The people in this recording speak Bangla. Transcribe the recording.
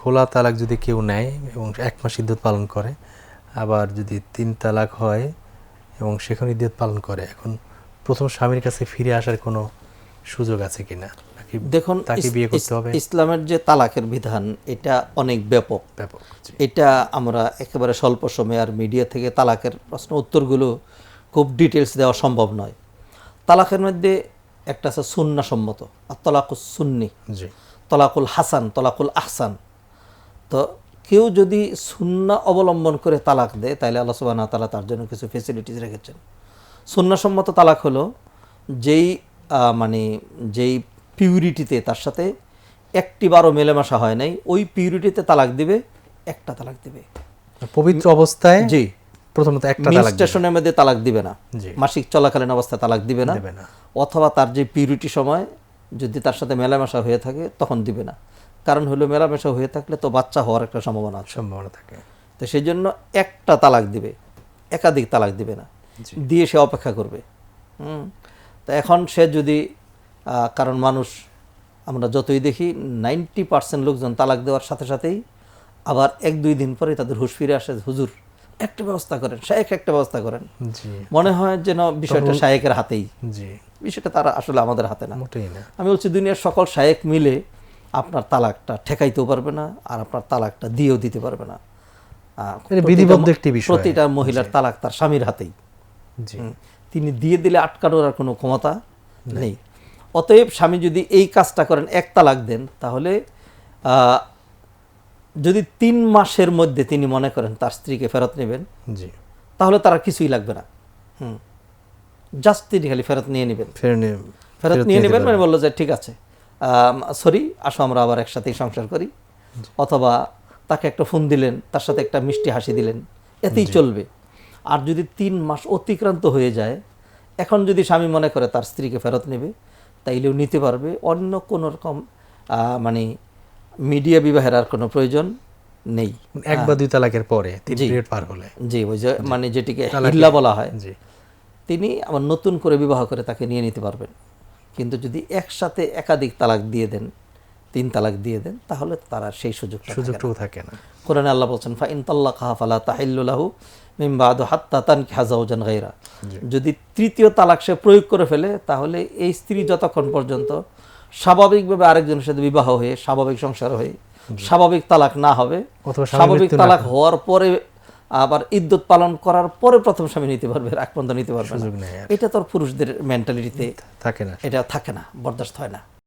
খোলা তালাক যদি কেউ নেয় এবং এক মাস ইদ্যুৎ পালন করে আবার যদি তিন তালাক হয় এবং সেখানে ইদ্যুৎ পালন করে এখন প্রথম স্বামীর কাছে ফিরে আসার কোনো সুযোগ আছে কিনা? নাকি দেখুন তাকে বিয়ে করতে হবে? ইসলামের যে তালাকের বিধান এটা অনেক ব্যাপক। ব্যাপক এটা আমরা একেবারে স্বল্প সময়ে আর মিডিয়া থেকে তালাকের প্রশ্ন উত্তরগুলো খুব ডিটেলস দেওয়া সম্ভব নয়। তালাকের মধ্যে একটা আছে সুন্না সম্মত আর তলাকুল সুন্নি। জি। তলাকুল হাসান তলাকুল আহসান। তো কেউ যদি সুন্না অবলম্বন করে তালাক দেয় তাহলে আল্লাহ সুবাহ তালা তার জন্য কিছু ফেসিলিটিস রেখেছেন। সুন্নাসম্মত তালাক হলো যেই মানে যেই পিউরিটিতে তার সাথে একটি বারো মেলেমাশা হয় নাই ওই পিউরিটিতে তালাক দিবে একটা তালাক দিবে। পবিত্র অবস্থায় জি। প্রথমত একটা তালাক স্টেশনের মধ্যে তালাক দিবে না। মাসিক চলাকালীন অবস্থায় তালাক দিবে না। অথবা তার যে পিউরিটি সময় যদি তার সাথে মেলামেশা হয়ে থাকে তখন দিবে না। কারণ হলো মেলামেশা হয়ে থাকলে তো বাচ্চা হওয়ার একটা সম্ভাবনা সম্ভাবনা থাকে। তো সেই জন্য একটা তালাক দিবে একাধিক তালাক দিবে না। দিয়ে সে অপেক্ষা করবে। হুম? তা এখন সে যদি কারণ মানুষ আমরা যতই দেখি নাইনটি পার্সেন্ট লোকজন তালাক দেওয়ার সাথে সাথেই আবার এক দুই দিন পরে তাদের হুশ ফিরে আসে হুজুর একটা ব্যবস্থা করেন শায়েক একটা ব্যবস্থা করেন। মনে হয় যেন বিষয়টা শায়েকের হাতেই। বিষয়টা তারা আসলে আমাদের হাতে না। আমি বলছি দুনিয়ার সকল শায়েক মিলে আপনার তালাকটা ঠেকাইতেও পারবে না আর আপনার তালাকটা দিয়েও দিতে পারবে না। বিধিবদ্ধ একটি বিষয়। প্রতিটা মহিলার তালাক তার স্বামীর হাতেই। তিনি দিয়ে দিলে আটকানোর আর কোনো ক্ষমতা নেই। অতএব স্বামী যদি এই কাজটা করেন এক তালাক দেন তাহলে যদি তিন মাসের মধ্যে তিনি মনে করেন তার স্ত্রীকে ফেরত নেবেন জি। তাহলে তারা কিছুই লাগবে না। হুম। জাস্ট তিনি খালি ফেরত নিয়ে নেবেন। ফেরত ফেরত নিয়ে নেবেন মানে বলল যে ঠিক আছে। সরি আসো আমরা আবার একসাথেই সংসার করি। অথবা তাকে একটা ফোন দিলেন তার সাথে একটা মিষ্টি হাসি দিলেন এতেই চলবে। আর যদি তিন মাস অতিক্রান্ত হয়ে যায় এখন যদি স্বামী মনে করে তার স্ত্রীকে ফেরত নেবে তাইলেও নিতে পারবে। অন্য কোনো রকম মানে মিডিয়া বিবাহের আর কোনো প্রয়োজন নেই। এক বা দুই তালাকের পরে পিরিয়ড পার হলে। জি ওই যে মানে যেটিকে হিল্লা বলা হয়। তিনি আবার নতুন করে বিবাহ করে তাকে নিয়ে নিতে পারবেন। কিন্তু যদি একসাথে একাধিক তালাক দিয়ে দেন তিন তালাক দিয়ে দেন তাহলে তারা সেই সুযোগটা থাকে সুযোগটুকু থাকে না। কোরআনে আল্লাহ বলছেন ফা ইন তাল্লাকাহা ফালা তাহিল্লু লাহু মিন বাদু হাত্তা তানকিহা যাওজান গায়রা। যদি তৃতীয় তালাক সে প্রয়োগ করে ফেলে তাহলে এই স্ত্রী যতক্ষণ পর্যন্ত স্বাভাবিকভাবে আরেকজনের সাথে বিবাহ হয়ে স্বাভাবিক সংসার হয়ে স্বাভাবিক তালাক না হবে স্বাভাবিক তালাক হওয়ার পরে আবার ইদ্যুৎ পালন করার পরে প্রথম স্বামী নিতে পারবে এক পর্যন্ত নিতে পারবে। এটা তোর পুরুষদের মেন্টালিটিতে থাকে না। এটা থাকে না বরদাস্ত হয় না।